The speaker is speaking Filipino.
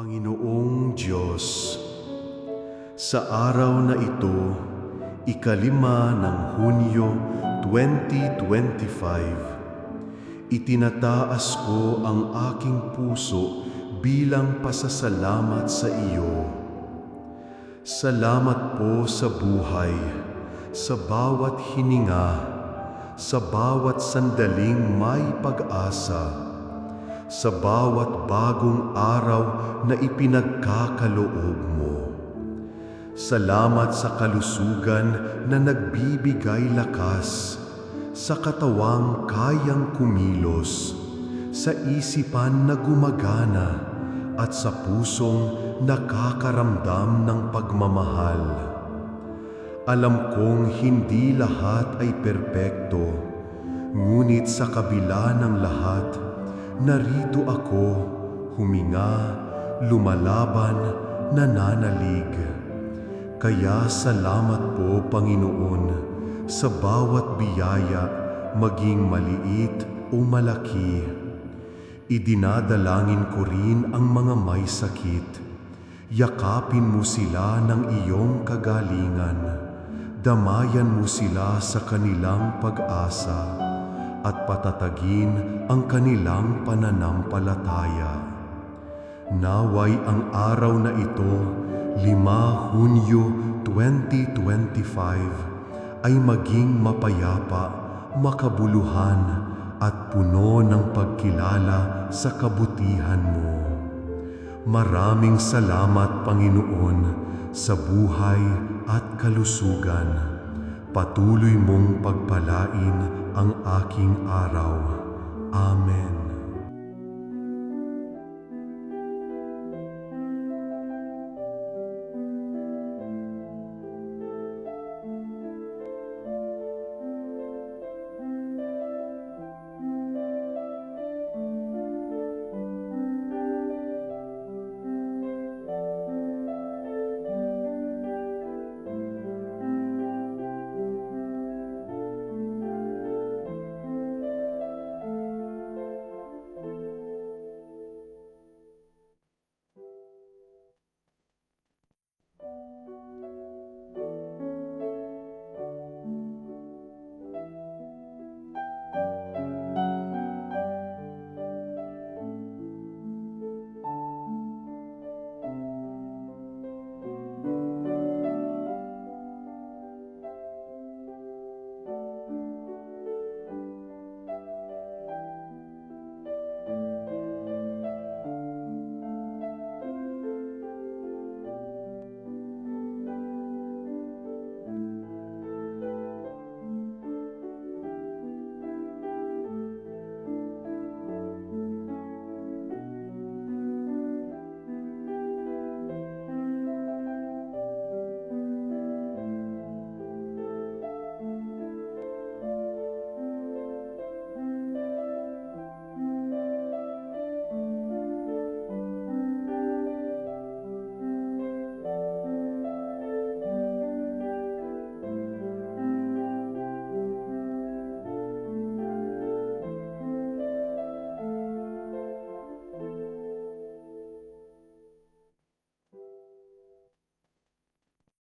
Panginoong Diyos, sa araw na ito, ikalima ng Hunyo 2025, itinataas ko ang aking puso bilang pasasalamat sa iyo. Salamat po sa buhay, sa bawat hininga, sa bawat sandaling may pag-asa sa bawat bagong araw na ipinagkakaloob mo. Salamat sa kalusugan na nagbibigay lakas, sa katawang kayang kumilos, sa isipan na gumagana, at sa pusong nakakaramdam ng pagmamahal. Alam kong hindi lahat ay perpekto, ngunit sa kabila ng lahat, narito ako, huminga, lumalaban, nananalig. Kaya salamat po, Panginoon, sa bawat biyaya, maging maliit o malaki. Idinadalangin ko rin ang mga may sakit. Yakapin mo sila ng iyong kagalingan. Damayan mo sila sa kanilang pag-asa at patatagin ang kanilang pananampalataya. Naway ang araw na ito, 5 Hunyo 2025, ay maging mapayapa, makabuluhan, at puno ng pagkilala sa kabutihan mo. Maraming salamat, Panginoon, sa buhay at kalusugan. Patuloy mong pagpalain ang aking araw. Amen.